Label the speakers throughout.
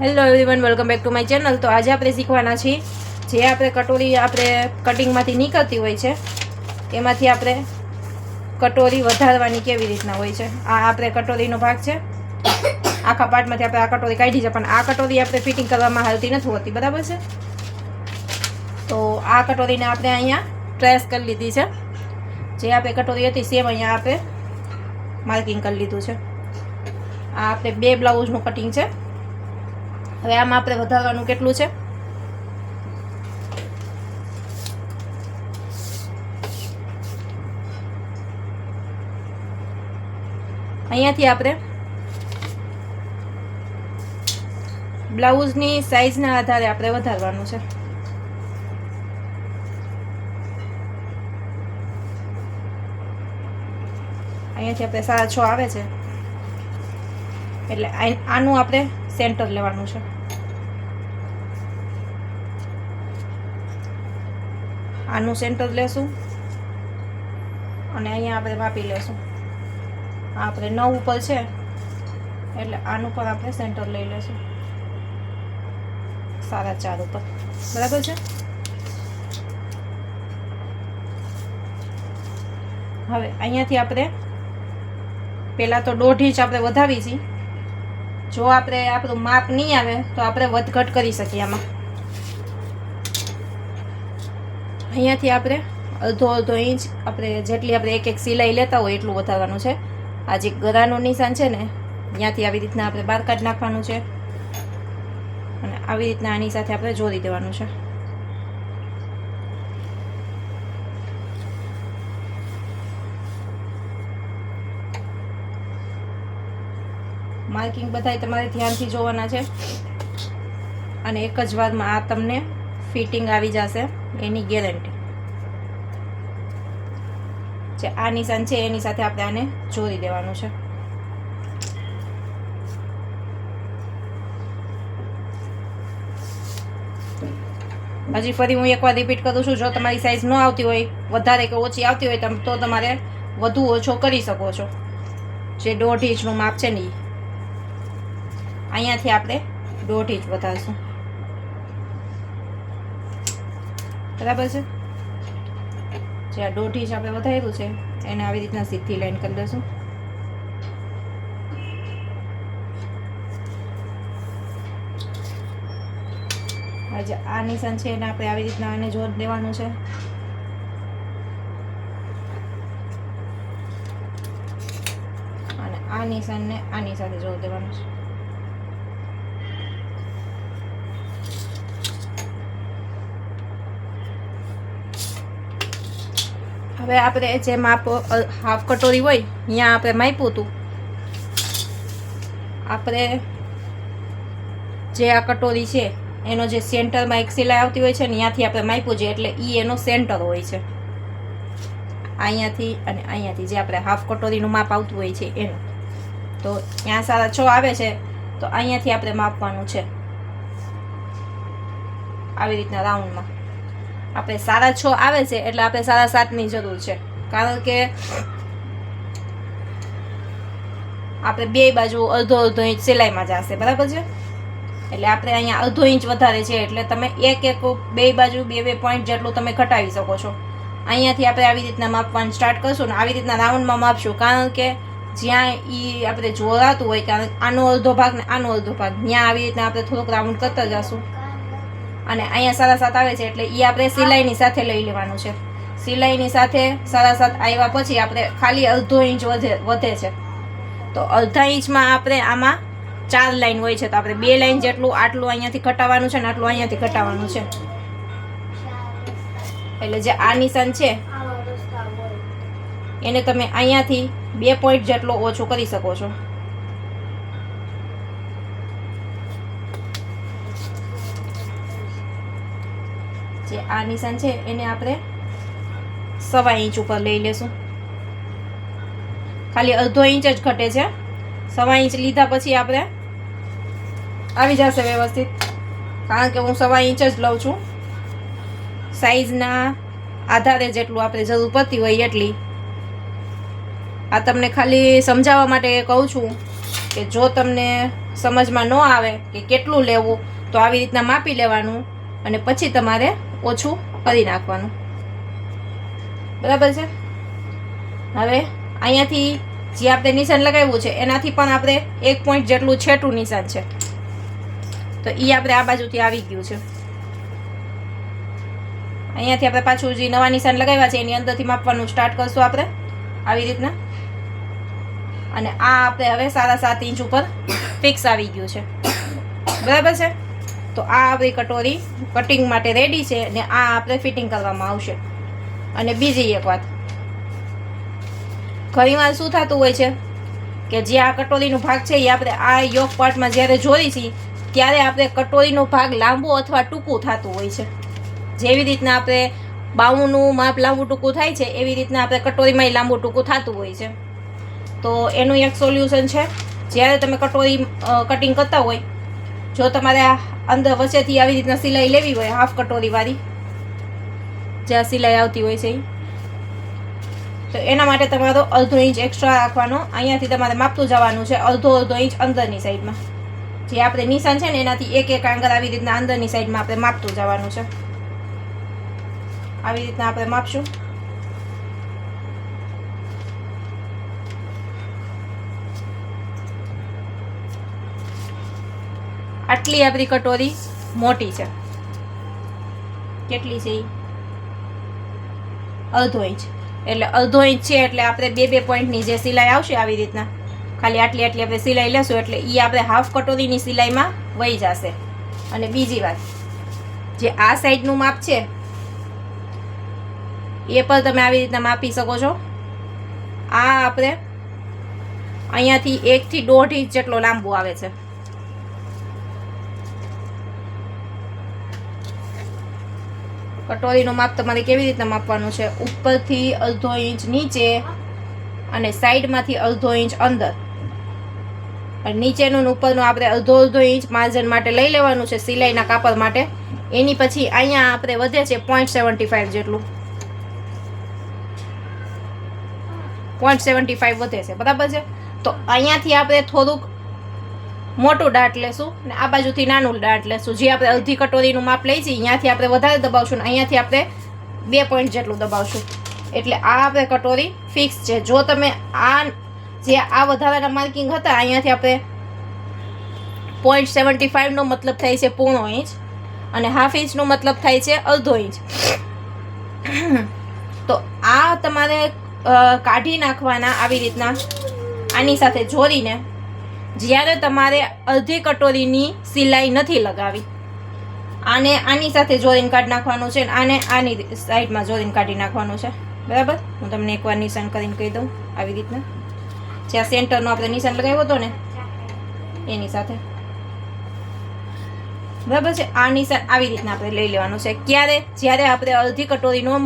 Speaker 1: Hello everyone welcome back to my channel તો આજે આપણે શીખવાના છીએ જે આપણે કટોરી આપણે કટિંગમાંથી નીકળતી હોય છે, એમાંથી આપણે કટોરી વધારવાની કેવી રીતના હોય છે. આ આપણે કટોરીનો ભાગ છે. આખા પાર્ટમાંથી આપણે આ કટોરી કાઢી છે, પણ આ કટોરી આપણે ફિટિંગ કરવામાં હાલતી નથી હોતી, બરાબર છે? તો આ કટોરીને આપણે અહીંયા ટ્રેસ કરી લીધી છે. જે આપણે કટોરી હતી સેમ અહીંયા આપણે માર્કિંગ કરી લીધું છે. આ આપણે બે બ્લાઉઝનું કટિંગ છે. હવે આમાં આપણે વધારવાનું કેટલું છે? અહીંયાથી આપણે બ્લાઉઝની સાઈઝના આધારે આપણે વધારવાનું છે. અહીંયાથી આપણે સાડા છ આવે છે. એટલે આનું આપણે સેન્ટર લેવાનું છે. આનું સેન્ટર લેશું. અને અહીંયા આપણે માપી લેશું. આપણે નવ ઉપર છે, એટલે આનું પર આપણે સેન્ટર લઈ લેશું. સાડા ચાર ઉપર. બરાબર છે? હવે અહીંયાથી આપણે પહેલાં તો દોઢ ઇંચ આપણે વધાવી છીએ જો આપણે આપણું માપ નહીં આવે, તો આપણે વધઘટ કરી શકીએ આમાં. અહીંયાથી આપણે અડધો અડધો ઇંચ, આપણે જેટલી આપણે એક એક સિલાઈ લેતા હોય એટલું વધારવાનું છે. આ જે ગરાનું નિશાન છે ને, ત્યાંથી આવી રીતના આપણે બહાર કાઢ નાખવાનું છે. અને આવી રીતના આની સાથે આપણે જોડી દેવાનું છે. માર્કિંગ બધાય તમારે ધ્યાનથી જોવાના છે. અને એક જ વારમાં આ તમને ફિટિંગ આવી જશે, એની ગેરંટી. જે આ નિશાન છે, એની સાથે આપણે આને જોડી દેવાનું છે. હજી ફરી હું એકવાર રિપીટ કરું છું, જો તમારી સાઇઝ ન આવતી હોય, વધારે કે ઓછી આવતી હોય તો તમારે વધુ ઓછો કરી શકો છો. જે દોઢ ઇંચનું માપ છે ને ઈ. અહીંયાથી આપણે દોઢ ઇંચ વધારશું. બરાબર છે? જે આ દોઢ ઇંચ આપણે વધારેલું છે, એને આવી રીતના સીધી લાઈન કરી દઈશું. આજે આ નિશાન છે એને આપણે આવી રીતના આને જોડ દેવાનું છે. અને આ નિશાનને આની સાથે જોડ દેવાનું છે. હવે આપણે જે માપ હાફ કટોરી હોય ત્યાં આપણે માપ્યું હતું. આપણે જે આ કટોરી છે, એનો જે સેન્ટરમાં એક સિલાઈ આવતી હોય છે ને ત્યાંથી આપણે માપ્યું છે, એટલે એ એનો સેન્ટર હોય છે. અહીંયાથી અને અહીંયાથી જે આપણે હાફ કટોરીનું માપ આવતું હોય છે, એનું. તો ત્યાં સારા છ આવે છે, તો અહીંયાથી આપણે માપવાનું છે. આવી રીતના રાઉન્ડમાં. આપણે સાડા છ આવે છે એટલે આપણે સાડા સાતની જરૂર છે. કારણ કે આપણે બે બાજુ અડધો અડધો ઇંચ સિલાઈમાં જશે બરાબર છે? એટલે આપણે અહીંયા અડધો ઇંચ વધારે છે, એટલે તમે એક એક બે બાજુ બે બે પોઈન્ટ જેટલું તમે ઘટાડી શકો છો. અહીંયાથી આપણે આવી રીતના માપવાનું સ્ટાર્ટ કરશું ને આવી રીતના રાઉન્ડમાં માપશું, કારણ કે જ્યાં એ આપણે જોડાતું હોય કારણ આનો અડધો ભાગ ને આનો અડધો ભાગ. ત્યાં આવી રીતના આપણે થોડોક રાઉન્ડ કરતા જશું. અને અહીંયા સાડા સાત આવે છે એટલે એ આપણે સિલાઈની સાથે લઈ લેવાનું છે. સિલાઈની સાથે સાડા સાત આવ્યા પછી આપણે ખાલી અડધો ઇંચ વધે વધે છે. તો અડધા ઇંચમાં આપણે આમાં ચાર લાઈન હોય છે. તો આપણે બે લાઈન જેટલું આટલું અહીંયાથી ઘટાવાનું છે ને આટલું અહીંયાથી ઘટાવાનું છે. એટલે જે આ નિશાન છે, એને તમે અહીંયાથી બે પોઈન્ટ જેટલો ઓછો કરી શકો છો. જે આ નિશાન છે એને આપણે સવા ઇંચ ઉપર લઈ લેશું. ખાલી અડધો ઇંચ જ ઘટે છે. સવા ઇંચ લીધા પછી આપણે આવી જશે વ્યવસ્થિત. કારણ કે હું સવા ઇંચ જ લઉં છું. સાઈઝના આધારે જેટલું આપણે જરૂર પડતી હોય એટલી. આ તમને ખાલી સમજાવવા માટે કહું છું કે જો તમને સમજમાં ન આવે કે કેટલું લેવું, તો આવી રીતના માપી લેવાનું અને પછી તમારે ઓછું કરી નાખવાનું. બરાબર છે? હવે અહીંયાથી જે આપણે નિશાન લગાવ્યું છે, એનાથી પણ આપણે એક પોઈન્ટ જેટલું છેટું નિશાન છે. તો એ આપણે આ બાજુથી આવી ગયું છે. અહીંયાથી આપણે પાછું જે નવા નિશાન લગાવ્યા છે, એની અંદરથી માપવાનું સ્ટાર્ટ કરશું આપણે. આવી રીતના. અને આ આપણે હવે સાડા સાત ઇંચ ઉપર ફિક્સ આવી ગયું છે. બરાબર છે? તો આ આપણી કટોરી કટિંગ માટે રેડી છે અને આ આપણે ફિટિંગ કરવામાં આવશે. અને બીજી એક વાત. ઘણીવાર શું થતું હોય છે કે જે આ કટોરીનો ભાગ છે એ આપણે આ યોગ પાર્ટમાં જ્યારે જોઈ છીએ ત્યારે આપણે કટોરીનો ભાગ લાંબો અથવા ટૂંકું થતું હોય છે. જેવી રીતના આપણે બાઉનું માપ લાંબુ ટૂંકું થાય છે, એવી રીતના આપણે કટોરીમાં લાંબુ ટૂંકું થતું હોય છે. તો એનું એક સોલ્યુશન છે. જ્યારે તમે કટોરી કટિંગ કરતા હોય જો તમારે અંદર વચ્ચેથી આવી રીતના સિલાઈ લેવી હોય, હાફ કટોરીવાળી જ્યાં સિલાઈ આવતી હોય છે. તો એના માટે તમારો અડધો ઇંચ એક્સ્ટ્રા રાખવાનો. અહીંયાથી તમારે માપતું જવાનું છે અડધો અડધો ઇંચ અંદરની સાઈડમાં. જે આપણે નિશાન છે ને, એનાથી એક એક આંગળ આવી રીતના અંદરની સાઈડમાં આપણે માપતું જવાનું છે. આવી રીતના આપણે માપશું. આટલી આપણી કટોરી મોટી છે. કેટલી છે અડધો ઇંચ. એટલે અડધો ઇંચ છે એટલે આપણે બે બે પોઈન્ટની જે સિલાઈ આવશે આવી રીતના, ખાલી આટલી આટલી આપણે સિલાઈ લેશું એટલે એ આપણે હાફ કટોરીની સિલાઈમાં વહી જશે. અને બીજી વાત, જે આ સાઈડનું માપ છે, એ પણ તમે આવી રીતના માપી શકો છો. આ આપણે અહીંયાથી એકથી દોઢ ઇંચ જેટલો લાંબો આવે છે. કટોરીનું માપ તમારે કેવી રીતના માપવાનું છે? ઉપરથી અડધો ઇંચ નીચે અને સાઈડમાંથી અડધો ઇંચ અંદર. નીચેનું ઉપરનું આપણે અડધો અડધો ઇંચ માર્જન માટે લઈ લેવાનું છે સિલાઈના કાપડ માટે. એની પછી અહીંયા આપણે વધે છે પોઈન્ટ સેવન્ટી ફાઈવ જેટલું. પોઈન્ટ સેવન્ટી ફાઈવ વધે છે. બરાબર છે? તો અહીંયાથી આપણે થોડુંક મોટું દાંટ લેશું ને આ બાજુથી નાનું દાંટ લેશું. જે આપણે અડધી કટોરીનું માપ લઈ છીએ અહીંયાથી આપણે વધારે દબાવશું ને અહીંયાથી આપણે બે પોઈન્ટ જેટલું દબાવશું. એટલે આ આપણે કટોરી ફિક્સ છે. જો તમે આ જે આ વધારાના માર્કિંગ હતા અહીંયાથી આપણે પોઈન્ટ સેવન્ટી ફાઈવનો મતલબ થાય છે પૂર્ણો ઇંચ અને હાફ ઇંચનો મતલબ થાય છે અડધો ઇંચ તો આ તમારે કાઢી નાખવાના આવી રીતના. આની સાથે જોડીને જ્યારે તમારે અડધી કટોરીની સિલાઈ નથી લગાવી. આને આની સાથે જોડીને કાઢી નાખવાનું છે આને આની સાઈડમાં જોડીને કાઢી નાખવાનું છે. બરાબર? હું તમને એકવાર નિશાન કરીને કહી દઉં આવી રીતના. જ્યાં સેન્ટરનો આપણે નિશાન લગાવ્યો હતો ને એની સાથે. બરાબર છે? આ નિશાન આવી રીતના આપણે લઈ લેવાનું છે. ક્યારે? જ્યારે આપણે અડધી કટોરીનો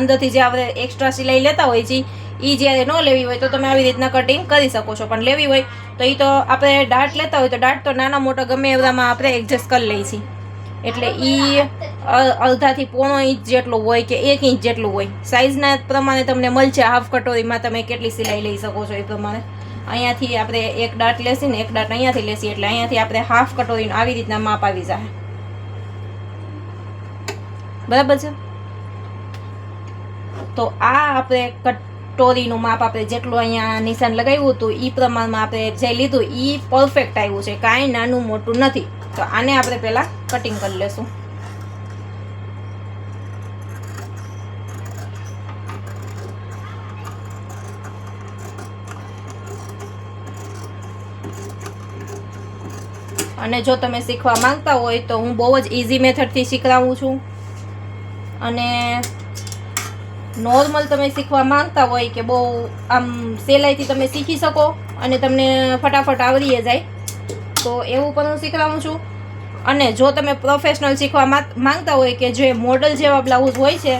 Speaker 1: અંદરથી જે આપણે એક્સ્ટ્રા સિલાઈ લેતા હોય છે એ જ્યારે ન લેવી હોય તો તમે આવી રીતના કટિંગ કરી શકો છો. પણ લેવી હોય તો એ તો આપણે દાટ લેતા હોય તો દાટ તો નાના મોટા ગમે એવડામાં આપણે એડજસ્ટ કરી લઈએ છીએ. એટલે એ અડધાથી પોણો ઇંચ જેટલું હોય કે એક ઇંચ જેટલું હોય. સાઇઝના પ્રમાણે તમને મળશે. હાફ કટોરીમાં તમે કેટલી સિલાઈ લઈ શકો છો એ પ્રમાણે. અહીંયાથી આપણે એક દાંત લેસી ને એક દાંત અહીંયાથી લેસી એટલે અહીંયાથી આપણે હાફ કટોરીનું આવી રીતના માપ આવી જાય બરાબર છે? તો આ આપણે કટોરીનું માપ આપણે જેટલું અહીંયા નિશાન લગાવ્યું હતું એ પ્રમાણમાં આપણે જે લીધું એ પરફેક્ટ આવ્યું છે, કાંઈ નાનું મોટું નથી. તો આને આપણે પહેલાં કટિંગ કરી લેશું. અને જો તમે શીખવા માંગતા હોય તો હું બહુ જ ઇઝી મેથડથી શીખવાડું છું. અને નોર્મલ તમે શીખવા માંગતા હોય કે બહુ આમ સહેલાઈથી તમે શીખી શકો અને તમને ફટાફટ આવડી જાય, તો એવું પણ હું શીખવાડું છું. અને જો તમે પ્રોફેશનલ શીખવા માંગતા હોય કે જે મોડલ જેવા બ્લાઉઝ હોય છે,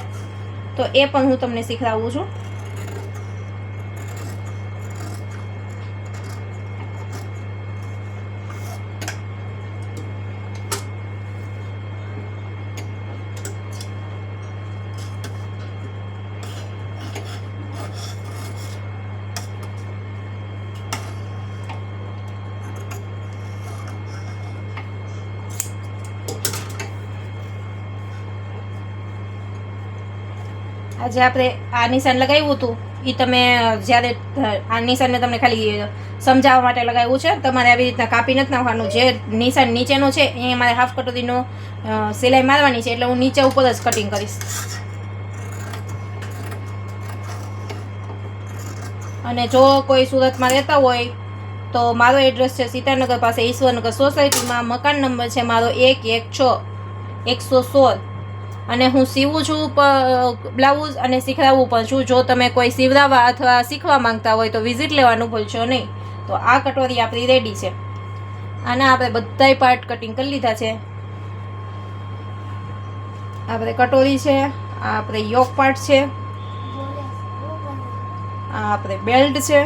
Speaker 1: તો એ પણ હું તમને શીખવાડું છું. આજે આપણે આ નિશાન લગાવ્યું હતું એ તમે જ્યારે આ નિશાન મેં તમને ખાલી સમજાવવા માટે લગાવ્યું છે, તમારે આવી રીતના કાપી નથી નાખવાનું. જે નિશાન નીચેનો છે, એ મારે હાફ કટોરીનો સિલાઈ મારવાની છે, એટલે હું નીચે ઉપર જ કટિંગ કરીશ. અને જો કોઈ સુરતમાં રહેતા હોય, તો મારો એડ્રેસ છે સીતાનગર પાસે ઈશ્વરનગર સોસાયટીમાં, મકાન નંબર છે મારો એક એક, છ, એકસો સોળ. અને હું સીવું છું બ્લાઉઝ અને શીખડાવું પણ છું. જો તમે કોઈ સીવડાવવા અથવા શીખવા માંગતા હોય તો વિઝિટ લેવાનું ભૂલશો નહીં. તો આ કટોરી આપણી રેડી છે. આના આપણે બધાય પાર્ટ કટિંગ કરી લીધા છે. આપણે કટોરી છે, આ આપણે યોક પાર્ટ છે, આ આપણે બેલ્ટ છે.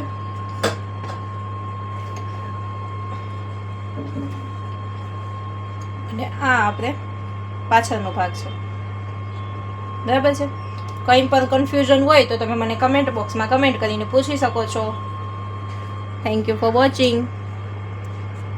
Speaker 1: અને આ આપણે પાછળનો ભાગ છે. બરાબર છે? કંઈ પણ કન્ફ્યુઝન હોય તો તમે મને કમેન્ટ બોક્સમાં કમેન્ટ કરીને પૂછી શકો છો. Thank you for watching